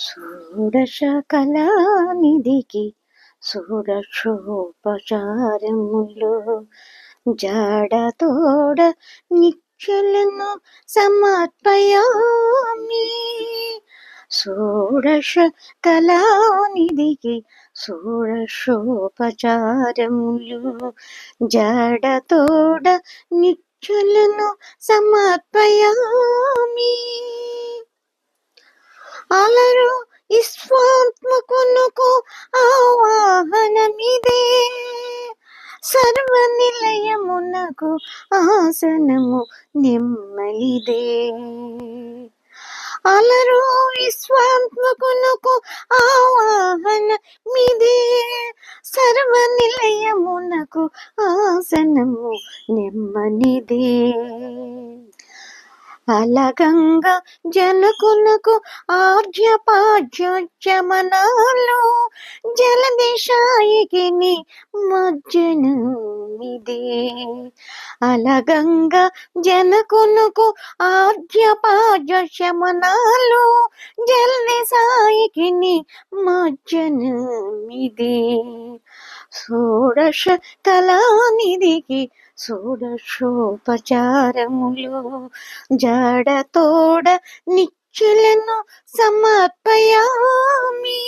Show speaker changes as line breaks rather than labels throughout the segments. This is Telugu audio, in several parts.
షోడశ కళానిధికి షోడశోపచారములు జాడతోడ తోడ సమర్పయామి. షోడశ కళానిధికి షోడశోపచారములు జాడతోడ తోడ సమర్పయామి. అలరు విశ్వాత్మకునకు ఆవాహనమిదే. సర్వ నిలయమునకు ఆసనము నెమ్మలిదే. అలరు విశ్వాత్మకునకు ఆవాహన మిదే సర్వ నిలయమునకు ఆసనము నెమ్మనిదే అలగంగా జనకులకు జలదిశాయికిని మజ్జను మజ్జనమిదే. అలగంగా జనకులకు ఆర్జపాజ్యమనాలు మజ్జను మజ్జనమిదే. షోడశ కళానిధికి షోడశోపచారములు జాడ తోడ నిచ్చులను సమర్పయామి.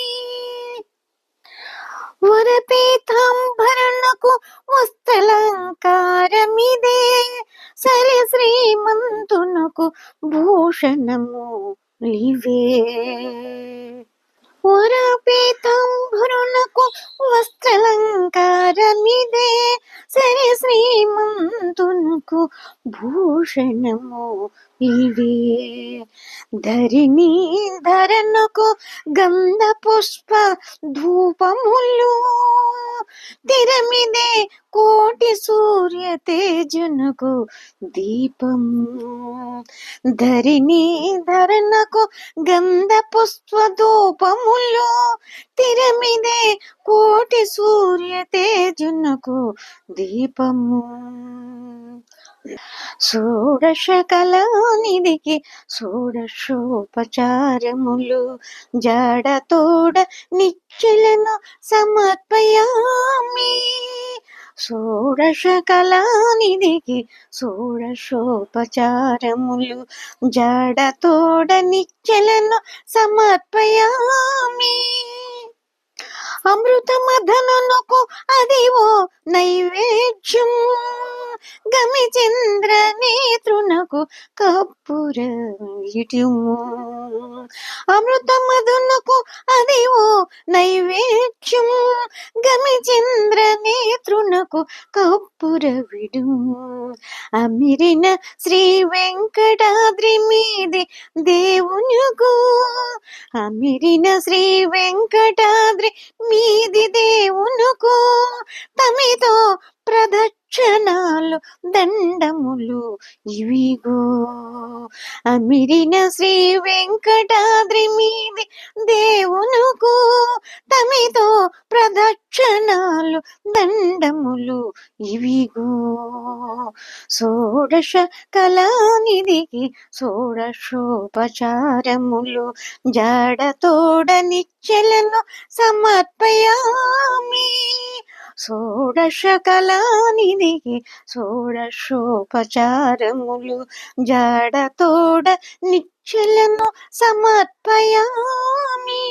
వరపీతాంబరణకు వస్తలంకారమిదే సరి శ్రీమంతునకు భూషణము ఇవే. వరపీతాంబరునకు వస్త్రలంకారమిదే సరి శ్రీమంతునుకు భూషణము ఇవే. ధరిణి ధరణకు గంధ పుష్ప ధూపములు తిరమిదే కోటి సూర్య తేజునకు దీపం. ధరిణి ధరణకు గంధ పుష్ప ధూపములు తిరమిదే కోటి సూర్య తేజునకు దీపము. షోడశ కళానిధికి షోడశోపచారములు జడతోడ నిచ్చెలను సమర్పయామి. షోడశ కళానిధికి షోడశోపచారములు జడతోడ నిచ్చెలను సమర్పయామి. అమృత మదనకు అదివో నైవేద్యం. గమి చంద్ర నేత్రునకు కప్పుర ఇటుము. అమృత మధునకు అదివో నైవేద్యం. గమి చంద్ర నేత్రునకు కప్పుర విడు అమిరిన శ్రీ వెంకటాద్రి మీది దేవునుకు అమిరిన శ్రీ వెంకటాద్రి మీది దేవునుకు తమితో క్షణాలు దండములు ఇవిగో. అమిరిన శ్రీ వెంకటాద్రి మీది దేవునుకు తమితో ప్రదక్షిణాలు దండములు ఇవిగో. షోడశ కళానిధికి షోడశోపచారములు జాడ తోడ నిచ్చెలను సమర్పయామి షోడశ షోడశోపచారములు జాడ నిచ్చలను నిచ్చెలను సమర్పయామి.